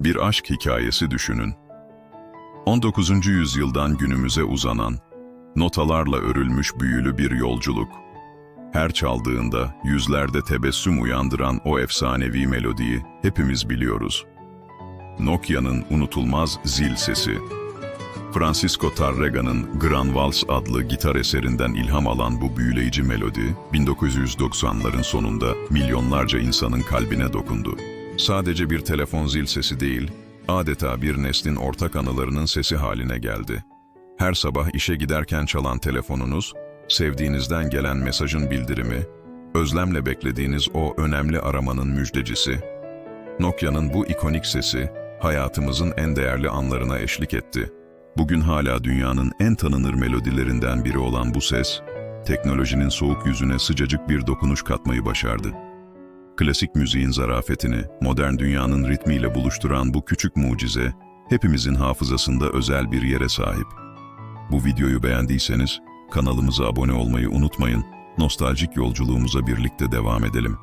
Bir aşk hikayesi düşünün. 19. yüzyıldan günümüze uzanan, notalarla örülmüş büyülü bir yolculuk. Her çaldığında yüzlerde tebessüm uyandıran o efsanevi melodiyi hepimiz biliyoruz. Nokia'nın unutulmaz zil sesi. Francisco Tarrega'nın Gran Vals adlı gitar eserinden ilham alan bu büyüleyici melodi, 1990'ların sonunda milyonlarca insanın kalbine dokundu. Sadece bir telefon zil sesi değil, adeta bir neslin ortak anılarının sesi haline geldi. Her sabah işe giderken çalan telefonunuz, sevdiğinizden gelen mesajın bildirimi, özlemle beklediğiniz o önemli aramanın müjdecisi. Nokia'nın bu ikonik sesi, hayatımızın en değerli anlarına eşlik etti. Bugün hala dünyanın en tanınır melodilerinden biri olan bu ses, teknolojinin soğuk yüzüne sıcacık bir dokunuş katmayı başardı. Klasik müziğin zarafetini, modern dünyanın ritmiyle buluşturan bu küçük mucize, hepimizin hafızasında özel bir yere sahip. Bu videoyu beğendiyseniz, kanalımıza abone olmayı unutmayın, nostaljik yolculuğumuza birlikte devam edelim.